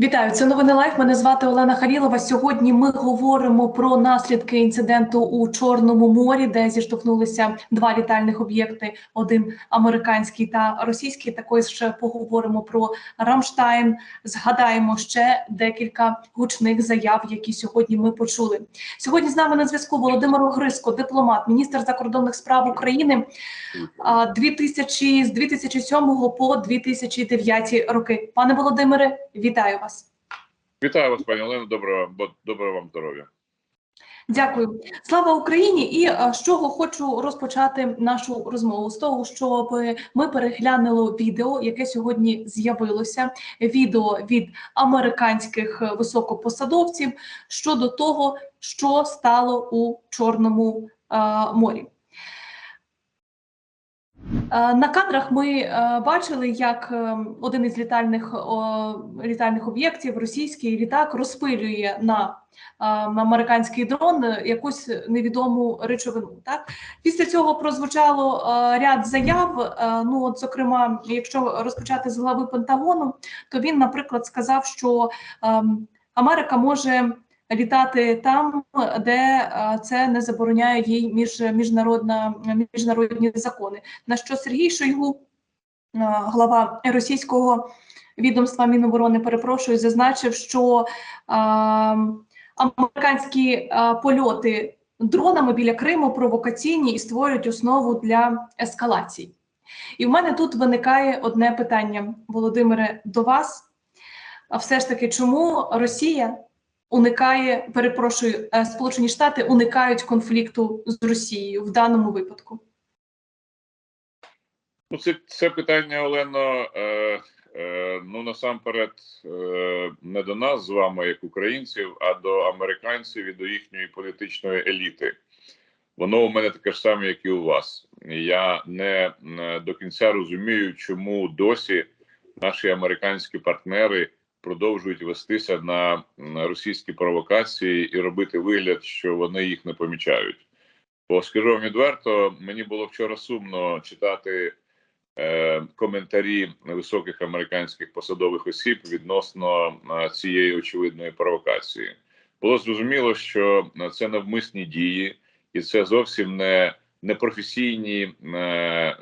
Вітаю, це новини Лайф. Мене звати Олена Харілова. Сьогодні ми говоримо про наслідки інциденту у Чорному морі, де зіштовхнулися два літальних об'єкти: один американський та російський. Також ще поговоримо про Рамштайн. Згадаємо ще декілька гучних заяв, які сьогодні ми почули. Сьогодні з нами на зв'язку Володимир Огриско, дипломат, міністр закордонних справ України. а, 2000, з 2007 по 2009 роки. Пане Володимире, вітаю вас. Вітаю вас, пані Олено. Доброго доброго вам здоров'я. Дякую. Слава Україні! І е, з чого хочу розпочати нашу розмову з того, щоб ми переглянули відео, яке сьогодні з'явилося. Відео від американських високопосадовців щодо того, що стало у Чорному е, морі. Е, На кадрах ми е, бачили, як е, один із літальних літальних об'єктів, російський літак, розпилює на американський дрон якусь невідому речовину. Так після цього прозвучало ряд заяв. Ну, от, зокрема, якщо розпочати з глави Пентагону, то він, наприклад, сказав, що ем, Америка може літати там, де це не забороняє їй між міжнародна міжнародні закони. На що Сергій Шойгу, глава російського відомства Міноборони, перепрошую, зазначив, що американські польоти дронами біля Криму провокаційні і створюють основу для ескалації. І в мене тут виникає одне питання, Володимире, до вас. А все ж таки, чому Росія уникає, перепрошую, е, Сполучені Штати уникають конфлікту з Росією в даному випадку? Ну, це, це питання, Олено. Е, е, ну насамперед, е, не до нас з вами, як українців, а до американців і до їхньої політичної еліти. Воно у мене таке ж саме, як і у вас. Я не, не до кінця розумію, чому досі наші американські партнери продовжують вестися на, російські провокації і робити вигляд, що вони їх не помічають. Бо скажу вам відверто, мені було вчора сумно читати е, коментарі високих американських посадових осіб відносно е, цієї очевидної провокації. Було зрозуміло, що це навмисні дії, і це зовсім не непрофесійні е,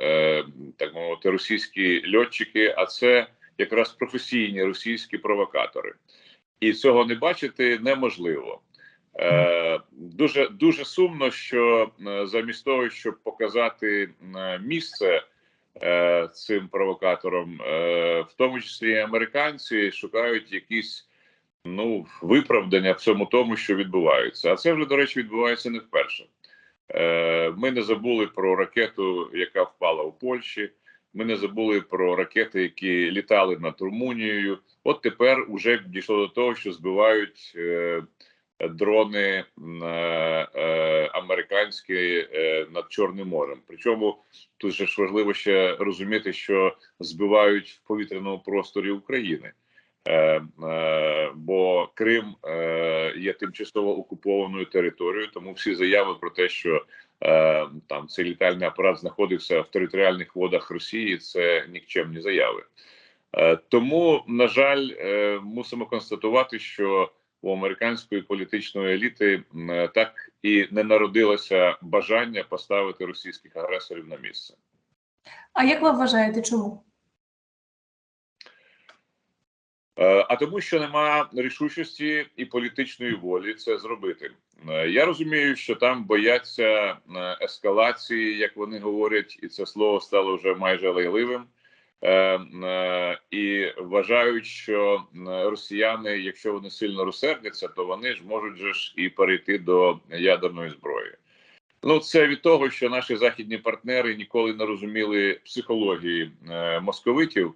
е, так мовити російські льотчики, а це якраз професійні російські провокатори, і цього не бачити неможливо. Е, дуже дуже сумно, що е, замість того, щоб показати е, місце е, цим провокаторам, е, в тому числі американці, шукають якісь ну виправдання в цьому тому, що відбувається. А це вже до речі відбувається не вперше. Е, Ми не забули про ракету, яка впала у Польщі. Ми не забули про ракети, які літали над Румунією. От тепер уже дійшло до того, що збивають е, дрони е, е, американські е, над Чорним морем. Причому тут ж важливо ще розуміти, що збивають в повітряному просторі України. Е, е, бо Крим е, є тимчасово окупованою територією, тому всі заяви про те, що там цей літальний апарат знаходився в територіальних водах Росії, це нікчемні заяви. Е, тому, на жаль, е, мусимо констатувати, що у американської політичної еліти так і не народилося бажання поставити російських агресорів на місце. А як ви вважаєте, чому? Е, А тому, що нема рішучості і політичної волі це зробити. Е, Я розумію, що там бояться е, ескалації, як вони говорять, і це слово стало вже майже лайливим. Е, е, І вважають, що е, росіяни, якщо вони сильно розсердяться, то вони ж можуть же ж і перейти до ядерної зброї. Ну, це від того, що наші західні партнери ніколи не розуміли психології е, московитів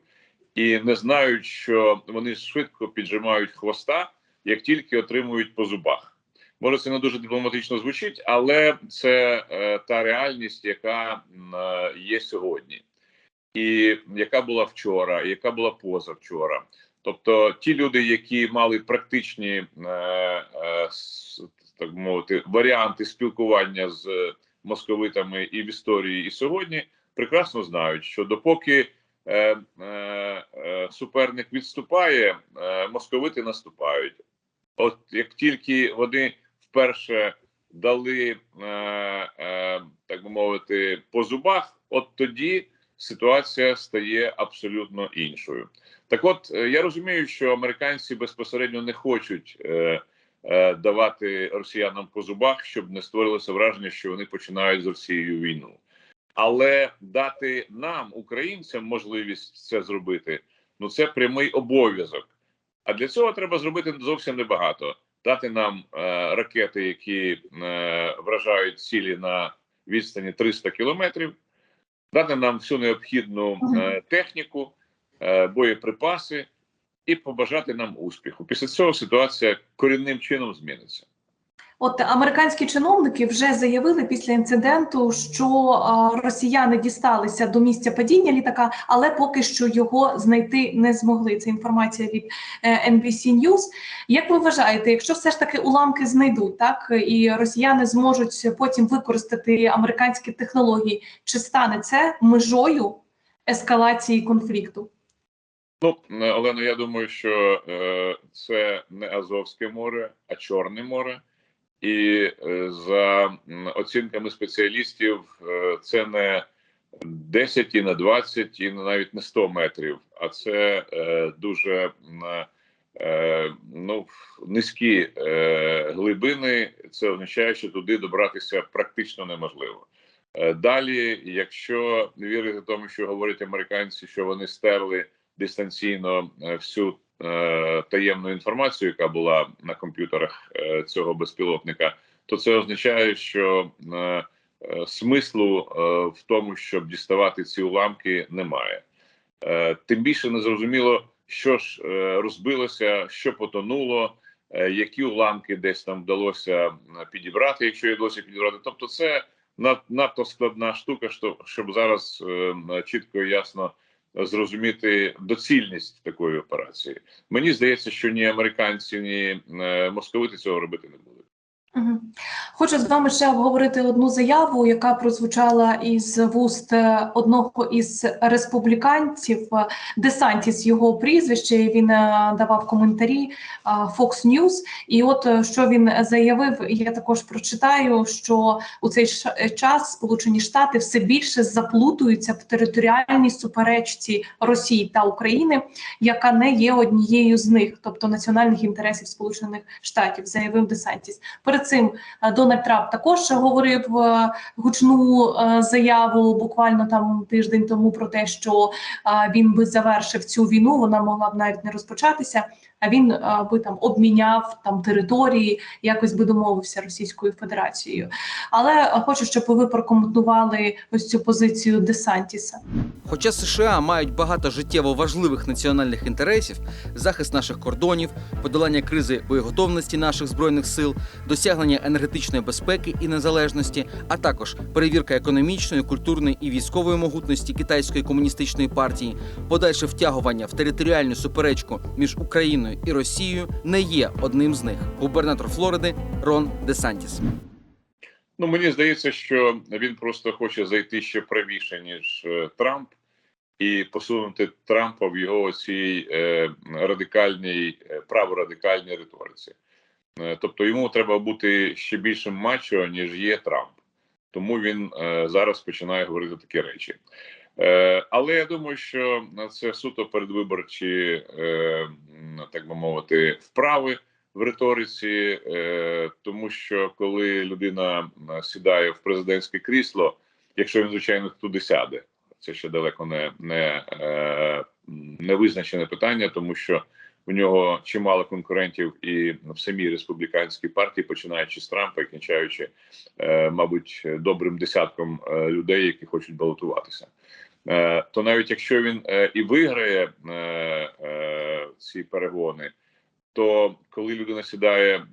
і не знають, що вони швидко піджимають хвоста, як тільки отримують по зубах. Може, це не дуже дипломатично звучить, але це е, та реальність, яка е, є сьогодні, і яка була вчора, і яка була позавчора. Тобто, ті люди, які мали практичні е, е, так мовити варіанти спілкування з московитами і в історії, і сьогодні, прекрасно знають, що допоки суперник відступає, е, московити наступають. От як тільки вони вперше дали, е, е, так би мовити, по зубах, от тоді ситуація стає абсолютно іншою. Так, от е, я розумію, що американці безпосередньо не хочуть е, е, давати росіянам по зубах, щоб не створилося враження, що вони починають з Росією війну. Але дати нам, українцям, можливість це зробити, ну це прямий обов'язок. А для цього треба зробити зовсім небагато. Дати нам е, ракети, які е, вражають цілі на відстані 300 кілометрів, дати нам всю необхідну е, техніку, е, боєприпаси і побажати нам успіху. Після цього ситуація корінним чином зміниться. От американські чиновники вже заявили після інциденту, що а, росіяни дісталися до місця падіння літака, але поки що його знайти не змогли. Це інформація від е, NBC News. Як ви вважаєте, якщо все ж таки уламки знайдуть, так і росіяни зможуть потім використати американські технології, чи стане це межою ескалації конфлікту? Ну, е, Олено, я думаю, що е, це не Азовське море, а Чорне море. І е, за оцінками спеціалістів, е, це не 10 і не 20, і навіть не 100 метрів, а це е, дуже ну, низькі глибини. Це означає, що туди добратися практично неможливо. Далі, якщо вірити тому, що говорять американці, що вони стерли дистанційно всю таємну інформацію, яка була на комп'ютерах е, цього безпілотника, то це означає, що е, е, смислу е, в тому, щоб діставати ці уламки, немає. Е, тим більше не зрозуміло, що ж е, розбилося, що потонуло, е, які уламки десь там вдалося е, підібрати, якщо є досі підібрати. Тобто, це надто складна штука, щоб зараз е, чітко і ясно зрозуміти доцільність такої операції. Мені здається, що ні американці, ні е, московити цього робити не будуть. Хочу з вами ще обговорити одну заяву, яка прозвучала із вуст е, одного із республіканців. е, Десантіс його прізвище. Він е, давав коментарі Fox News. І от що він заявив, я також прочитаю, що у цей час Сполучені Штати все більше заплутуються в територіальній суперечці Росії та України, яка не є однією з них, тобто національних інтересів Сполучених Штатів, заявив Десантіс. Перед цим е, Дональд Трамп також говорив е, гучну е, заяву буквально там тиждень тому про те, що він би завершив цю війну. Вона могла б навіть не розпочатися. А він е, би там обміняв там території, якось би домовився Російською Федерацією. Але е, хочу, щоб ви прокоментували ось цю позицію Десантіса. Хоча США мають багато життєво важливих національних інтересів, захист наших кордонів, подолання кризи боєготовності наших збройних сил, досягнення енергетичної безпеки і незалежності, а також перевірка економічної, культурної і військової могутності китайської комуністичної партії, подальше втягування в територіальну суперечку між Україною і Росією не є одним з них. Губернатор Флориди Рон Десантіс. Ну мені здається, що він просто хоче зайти ще правіше ніж е, Трамп, і посунути Трампа в його цій е, радикальній е, праворадикальній риториці. Тобто йому треба бути ще більшим мачо, ніж є Трамп. Тому він зараз починає говорити такі речі. Е, але я думаю, що це суто передвиборчі, е, так би мовити, вправи в риториці, е, тому що коли людина е, сідає в президентське крісло, якщо він звичайно туди сяде, це ще далеко не, не, е, не визначене питання, тому що у нього чимало конкурентів і в самій республіканській партії, починаючи з Трампа і кінчаючи, е, мабуть, добрим десятком е, людей, які хочуть балотуватися. Е, то навіть якщо він е, і виграє е, ці перегони, то коли людина сідає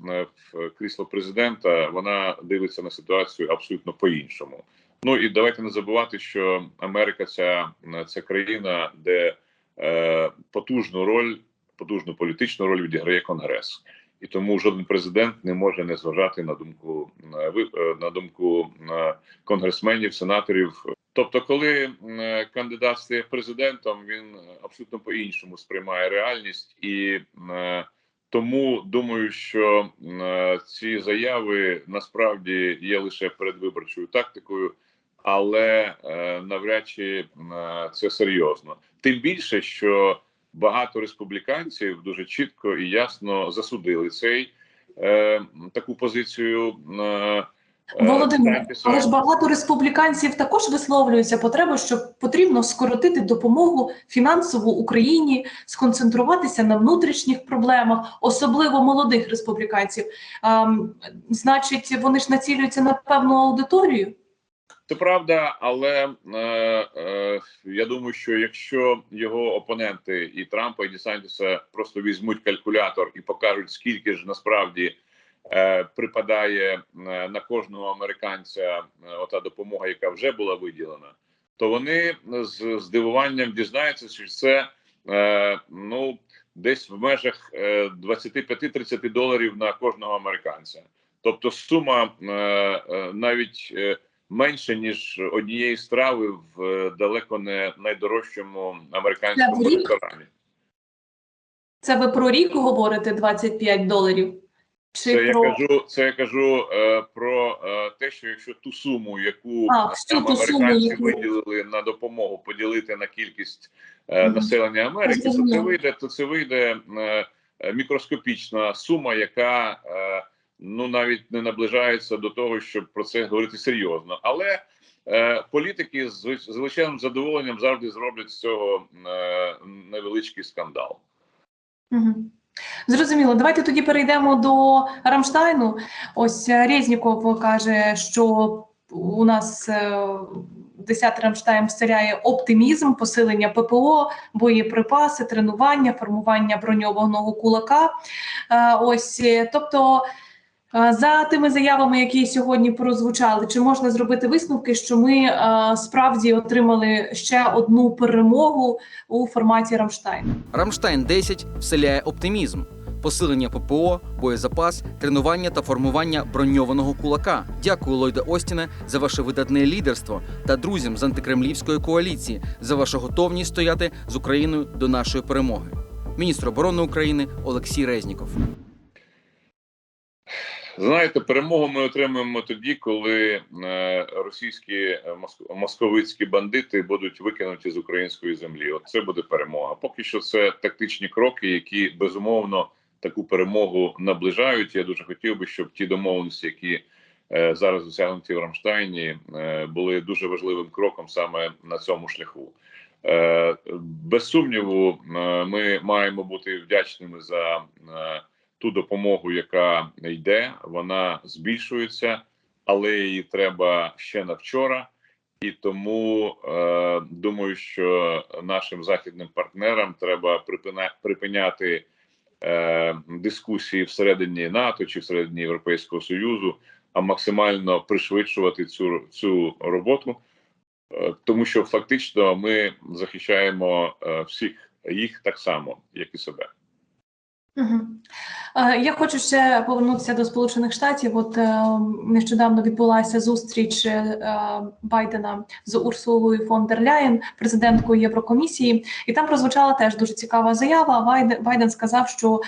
в крісло президента, вона дивиться на ситуацію абсолютно по-іншому. Ну і давайте не забувати, що Америка ця, це країна, де е, потужну роль, потужну політичну роль відіграє Конгрес. І тому жоден президент не може не зважати на думку на на думку конгресменів, сенаторів. Тобто, коли е, кандидат стає президентом, він абсолютно по-іншому сприймає реальність, і е, тому думаю, що е, ці заяви насправді є лише передвиборчою тактикою, але е, навряд чи е, це серйозно. Тим більше, що багато республіканців дуже чітко і ясно засудили цей е, таку позицію. Е, Володимир, але ж багато республіканців також висловлюються потребу, що потрібно скоротити допомогу фінансову Україні, сконцентруватися на внутрішніх проблемах, особливо молодих республіканців. Ем, значить, вони ж націлюються на певну аудиторію. Це правда, але е, е, я думаю, що якщо його опоненти і Трампа і Десантіса просто візьмуть калькулятор і покажуть, скільки ж насправді припадає е, на кожного американця е, ота допомога, яка вже була виділена, то вони з здивуванням дізнаються, що це е, ну десь в межах е, 25-30 доларів на кожного американця. Тобто сума е, е, навіть е, менше ніж однієї страви в е, далеко не найдорожчому американському ресторані. Це ви про рік говорите 25 доларів? Чи Це я кажу, це я кажу е, про е, те, що якщо ту суму, яку А, е, ту суму, американці яку- виділили на допомогу, поділити на кількість е, населення Америки, то це вийде, то це вийде е, е, мікроскопічна сума, яка е, ну навіть не наближається до того, щоб про це говорити серйозно. Але е, політики з звич- з величезним задоволенням завжди зроблять з цього е, невеличкий скандал. Мгм. Зрозуміло. Давайте тоді перейдемо до Рамштайну. Ось е, Резніков каже, що у нас е, 10 Рамштайн вселяє оптимізм, посилення ППО, боєприпаси, тренування, формування броньованого кулака. Е, Ось, е, тобто. За тими заявами, які сьогодні прозвучали, чи можна зробити висновки, що ми справді отримали ще одну перемогу у форматі Рамштайн? Рамштайн 10 вселяє оптимізм, посилення ППО, боєзапас, тренування та формування броньованого кулака. Дякую, Ллойде Остіне, за ваше видатне лідерство та друзям з антикремлівської коаліції за вашу готовність стояти з Україною до нашої перемоги. Міністр оборони України Олексій Резніков. Знаєте, перемогу ми отримаємо тоді, коли е, російські е, моск- московицькі бандити будуть викинуті з української землі. От це буде перемога. Поки що це тактичні кроки, які безумовно таку перемогу наближають. Я дуже хотів би, щоб ті домовленості, які е, зараз досягнуті в Рамштайні, були дуже важливим кроком саме на цьому шляху. Без сумніву, ми маємо бути вдячними за. Ту допомогу, яка йде, вона збільшується, але її треба ще на вчора. І тому е, думаю, що нашим західним партнерам треба припина, припиняти е, дискусії всередині НАТО чи всередині Європейського Союзу, а максимально пришвидшувати цю, цю роботу, е, тому що фактично ми захищаємо е, всіх їх так само, як і себе. Мгм. Е, Я хочу ще повернутися до Сполучених Штатів. От е, нещодавно відбулася зустріч е, Байдена з Урсулою фон дер Ляєн, президенткою Єврокомісії, і там прозвучала теж дуже цікава заява. Байден, сказав, що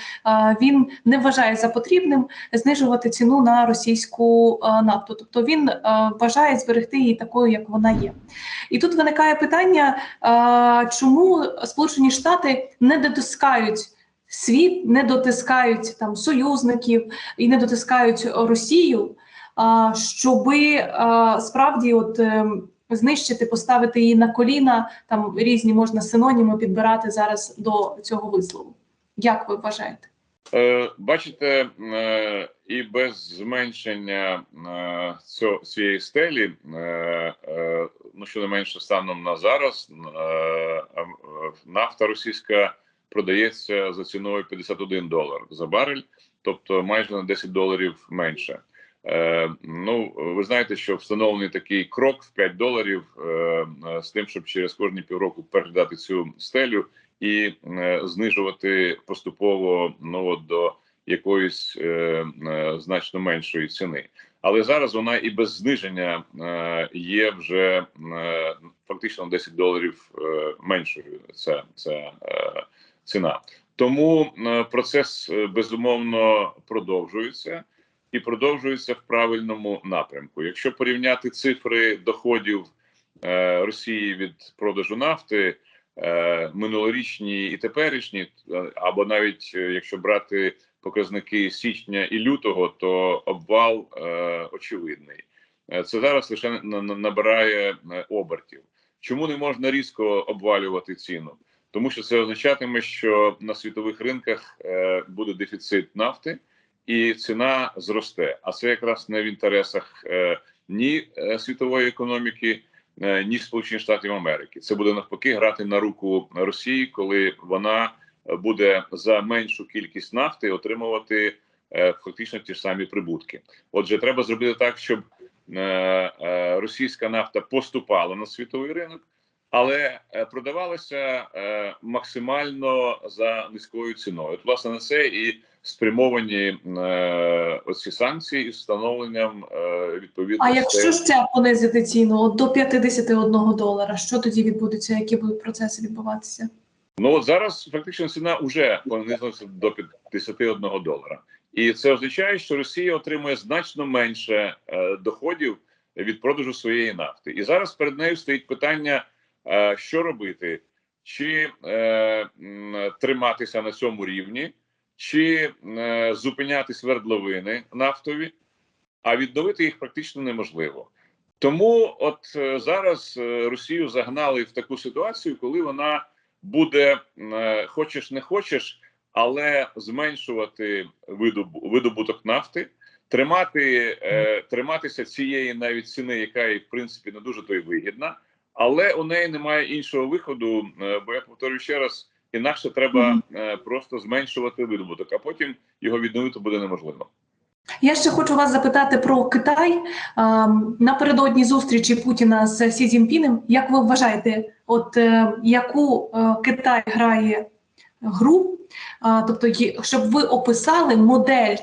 він не вважає за потрібним знижувати ціну на російську нафту, тобто він бажає зберегти її такою, як вона є. І тут виникає питання, чому Сполучені Штати не дотискають світ, не дотискають там союзників і не дотискають Росію, а, щоби справді от ем, знищити, поставити її на коліна. Там різні можна синоніми підбирати зараз до цього вислову. Як ви вважаєте? Е, Бачите, е, і без зменшення е, цього цієї стелі, е, е, ну щонайменше станом на зараз, е, е, нафта російська продається за ціною 51 долар за барель, тобто майже на 10 доларів менше. Е, ну, ви знаєте, що встановлений такий крок в 5 доларів е, е, з тим, щоб через кожні півроку переглядати цю стелю і е, знижувати поступово ну до якоїсь е, е, значно меншої ціни. Але зараз вона і без зниження е, є вже е, фактично на 10 доларів е, меншою. Ця, ця е, ціна. Тому е, процес е, безумовно продовжується і продовжується в правильному напрямку. Якщо порівняти цифри доходів е, Росії від продажу нафти минулорічні і теперішні, або навіть якщо брати показники січня і лютого, то обвал очевидний. Це зараз лише на- на- набирає обертів. Чому не можна різко обвалювати ціну? Тому що це означатиме, що на світових ринках е, буде дефіцит нафти, і ціна зросте. А це якраз не в інтересах е, ні е, світової економіки, ні Сполучених Штатів Америки. Це буде навпаки грати на руку Росії, коли вона буде за меншу кількість нафти отримувати фактично ті ж самі прибутки. Отже, треба зробити так, щоб російська нафта поступала на світовий ринок. Але е, продавалася е, максимально за низькою ціною. От, власне, на це і спрямовані е, оці санкції із встановленням відповідно. А якщо ще понизити ціну до 51 долара, що тоді відбудеться? Які будуть процеси відбуватися? Ну от зараз фактично ціна вже понизилася до 51 долара, і це означає, що Росія отримує значно менше е, доходів від продажу своєї нафти. І зараз перед нею стоїть питання, що робити, чи е, триматися на цьому рівні, чи е, зупиняти свердловини нафтові, а відновити їх практично неможливо. Тому, от е, зараз е, Росію загнали в таку ситуацію, коли вона буде е, хочеш не хочеш, але зменшувати видобу- видобуток нафти, тримати е, триматися цієї навіть ціни, яка їй в принципі не дуже то й вигідна, але у неї немає іншого виходу. е, бо я повторюю ще раз: інакше треба е, просто зменшувати видобуток, а потім його відновити буде неможливо. Я ще хочу вас запитати про Китай Ем, напередодні зустрічі Путіна з Сі Цзіньпінем. Як ви вважаєте, от е, яку Китай грає гру? Тобто, щоб ви описали модель,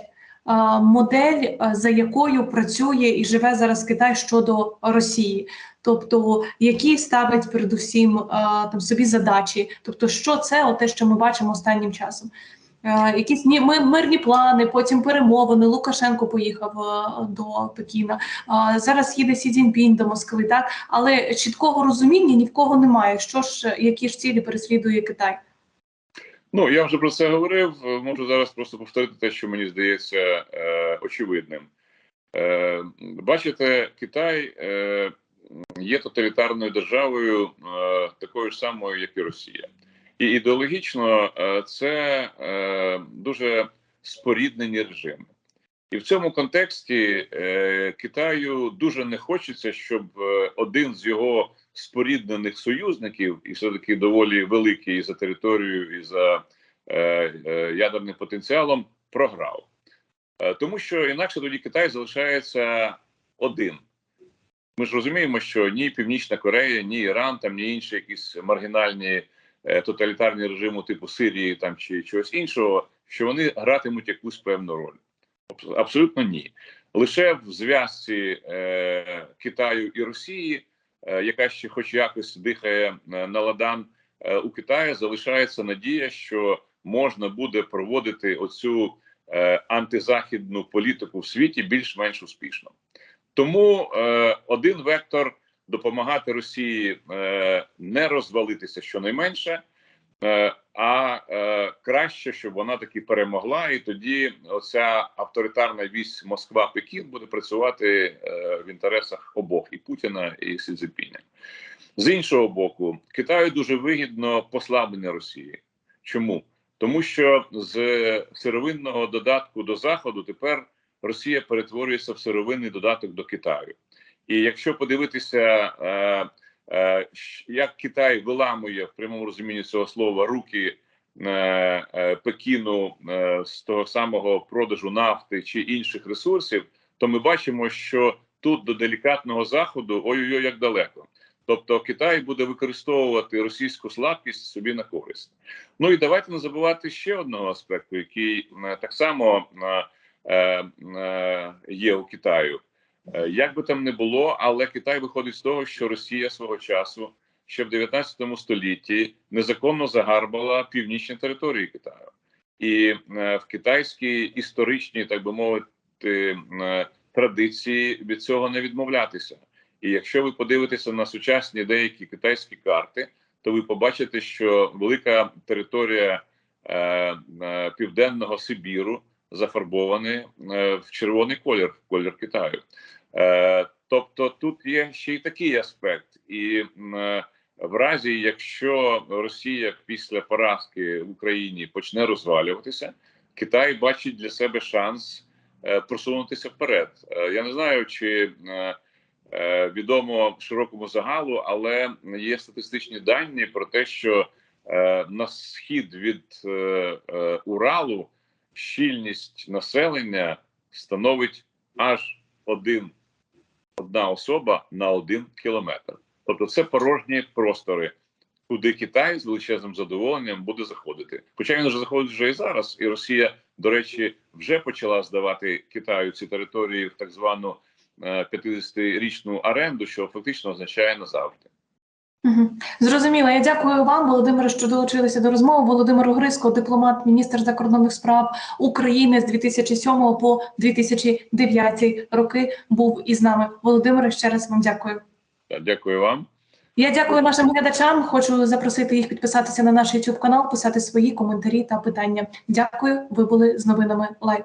модель, е, за якою працює і живе зараз Китай щодо Росії, тобто які ставить передусім е, там собі задачі, тобто, що це, те, що ми бачимо останнім часом. Е, Якісь ні, ми, мирні плани, потім перемовини. Лукашенко поїхав до Пекіна. Зараз їде Сі Цзіньпінь до Москви, так але чіткого розуміння ні в кого немає. Що ж, які ж цілі переслідує Китай? Ну я вже про це говорив. Можу зараз просто повторити те, що мені здається е, очевидним. Е, бачите, Китай е, є тоталітарною державою, е, такою ж самою, як і Росія, і ідеологічно е, це е, дуже споріднені режими. І в цьому контексті е, Китаю дуже не хочеться, щоб е, один з його споріднених союзників, і все таки доволі великий і за територією, і за е, е, ядерним потенціалом, програв. Е, тому що інакше тоді Китай залишається один. Ми ж розуміємо, що ні Північна Корея, ні Іран, там ні інші якісь маргінальні е, тоталітарні режими типу Сирії там чи чогось іншого, що вони гратимуть якусь певну роль. Абсолютно ні. Лише в зв'язці е, Китаю і Росії, яка ще хоч якось дихає е, на ладан, е, у Китаї залишається надія, що можна буде проводити оцю е, антизахідну політику в світі більш-менш успішно. Тому е, один вектор допомагати Росії е, не розвалитися щонайменше, е, а е, краще, щоб вона таки перемогла, і тоді оця авторитарна вісь Москва-Пекін буде працювати е, в інтересах обох і Путіна, і Сі Цзіньпіня. З іншого боку, Китаю дуже вигідно послаблення Росії. Чому? Тому що з сировинного додатку до Заходу тепер Росія перетворюється в сировинний додаток до Китаю. І якщо подивитися, е, е, як Китай виламує в прямому розумінні цього слова руки Пекіну е, з того самого продажу нафти чи інших ресурсів, то ми бачимо, що тут до делікатного заходу ой-ой-ой, як далеко. Тобто Китай буде використовувати російську слабкість собі на користь. Ну і давайте не забувати ще одного аспекту, який е, так само е, е, е, є у Китаю. Е, Як би там не було, але Китай виходить з того, що Росія свого часу ще в 19 столітті незаконно загарбала північні території Китаю, і е, в китайській історичній, так би мовити, е, традиції від цього не відмовлятися. І якщо ви подивитеся на сучасні деякі китайські карти, то ви побачите, що велика територія е, південного Сибіру зафарбовані е, в червоний колір, колір Китаю. Тобто тут є ще й такий аспект, і в разі, якщо Росія після поразки в Україні почне розвалюватися, Китай бачить для себе шанс е, просунутися вперед. Е, я не знаю, чи е, відомо широкому загалу, але є статистичні дані про те, що на схід від Уралу щільність населення становить аж один одна особа на один кілометр. Тобто, це порожні простори, куди Китай з величезним задоволенням буде заходити. Хоча він вже заходить вже і зараз, і Росія, до речі, вже почала здавати Китаю ці території в так звану е, 50-річну оренду, що фактично означає назавжди. Зрозуміло. Я дякую вам, Володимире, що долучилися до розмови. Володимир Огриско, дипломат, міністр закордонних справ України з 2007 по 2009 роки, був із нами. Володимире, ще раз вам дякую. Так, Дякую вам. Я дякую нашим глядачам. Хочу запросити їх підписатися на наш YouTube канал, писати свої коментарі та питання. Дякую. Ви були з новинами Лайв.